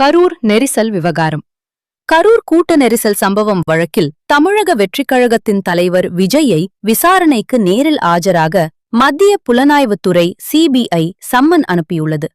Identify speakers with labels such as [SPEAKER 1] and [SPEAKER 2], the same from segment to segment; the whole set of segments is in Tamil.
[SPEAKER 1] கரூர் நெரிசல் விவகாரம். கரூர் கூட்ட நெரிசல் சம்பவம் வழக்கில் தமிழக வெற்றிக் கழகத்தின் தலைவர் விஜயை விசாரணைக்கு நேரில் ஆஜராக மத்திய புலனாய்வுத்துறை சிபிஐ சம்மன் அனுப்பியுள்ளது.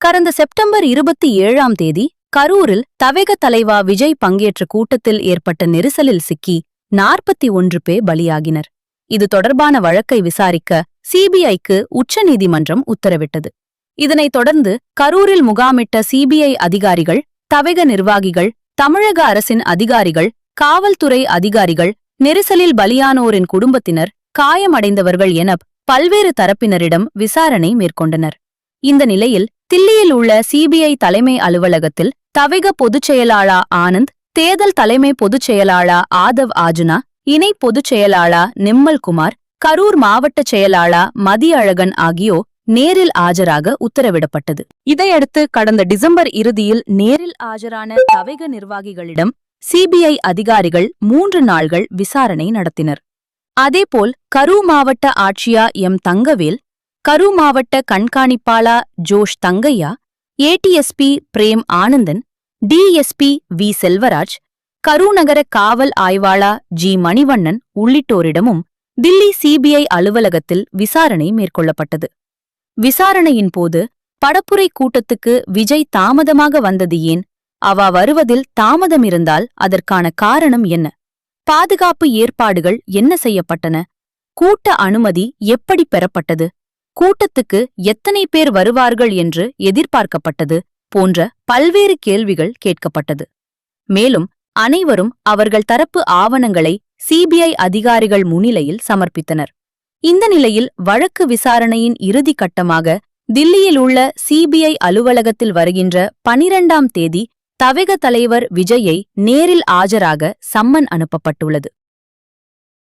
[SPEAKER 1] கடந்த செப்டம்பர் இருபத்தி ஏழாம் தேதி கரூரில் தவேக தலைவா விஜய் பங்கேற்ற கூட்டத்தில் ஏற்பட்ட நெரிசலில் சிக்கி நாற்பத்தி ஒன்று பேர் பலியாகினர். இது தொடர்பான வழக்கை விசாரிக்க சிபிஐக்கு உச்சநீதிமன்றம் உத்தரவிட்டது. இதனைத் தொடர்ந்து கரூரில் முகாமிட்ட சிபிஐ அதிகாரிகள் தவேக நிர்வாகிகள் தமிழக அரசின் அதிகாரிகள் காவல்துறை அதிகாரிகள் நெரிசலில் பலியானோரின் குடும்பத்தினர் காயமடைந்தவர்கள் என பல்வேறு தரப்பினரிடம் விசாரணை மேற்கொண்டனர். இந்த நிலையில் தில்லியில் உள்ள சிபிஐ தலைமை அலுவலகத்தில் தவிக பொதுச் செயலாளா ஆனந்த் தேர்தல் தலைமை பொதுச் செயலாளா ஆதவ் ஆஜுனா இணை பொதுச் செயலாளா நிம்மல் குமார் கரூர் மாவட்ட செயலாளா மதியழகன் ஆகியோர் நேரில் ஆஜராக உத்தரவிடப்பட்டது. இதையடுத்து கடந்த டிசம்பர் இறுதியில் நேரில் ஆஜரான தவேக நிர்வாகிகளிடம் சிபிஐ அதிகாரிகள் மூன்று நாள்கள் விசாரணை நடத்தினர். அதேபோல் கரூ மாவட்ட ஆட்சியா எம் தங்கவேல் கரூ மாவட்ட கண்காணிப்பாளா Josh Thangaiah ADSP Prem Anandan DSP V Selvaraj Karur நகர காவல் ஆய்வாளா ஜி மணிவண்ணன் உள்ளிட்டோரிடமும் தில்லி சிபிஐ அலுவலகத்தில் விசாரணை மேற்கொள்ளப்பட்டது. விசாரணையின் போது படப்புரை கூட்டத்துக்கு விஜய் தாமதமாக வந்தது ஏன்? அவ வருவதில் தாமதம் இருந்தால் அதற்கான காரணம் என்ன? பாதுகாப்பு ஏற்பாடுகள் என்ன செய்யப்பட்டன? கூட்ட அனுமதி எப்படி பெறப்பட்டது? கூட்டத்துக்கு எத்தனை பேர் வருவார்கள் என்று எதிர்பார்க்கப்பட்டது போன்ற பல்வேறு கேள்விகள் கேட்கப்பட்டது. மேலும் அனைவரும் அவர்கள் தரப்பு ஆவணங்களை சிபிஐ அதிகாரிகள் முன்னிலையில் சமர்ப்பித்தனர். இந்த நிலையில் வழக்கு விசாரணையின் இறுதி கட்டமாக தில்லியில் உள்ள சிபிஐ அலுவலகத்தில் வருகின்ற பனிரெண்டாம் தேதி தவேக தலைவர் விஜயை நேரில் ஆஜராக சம்மன் அனுப்பப்பட்டுள்ளது.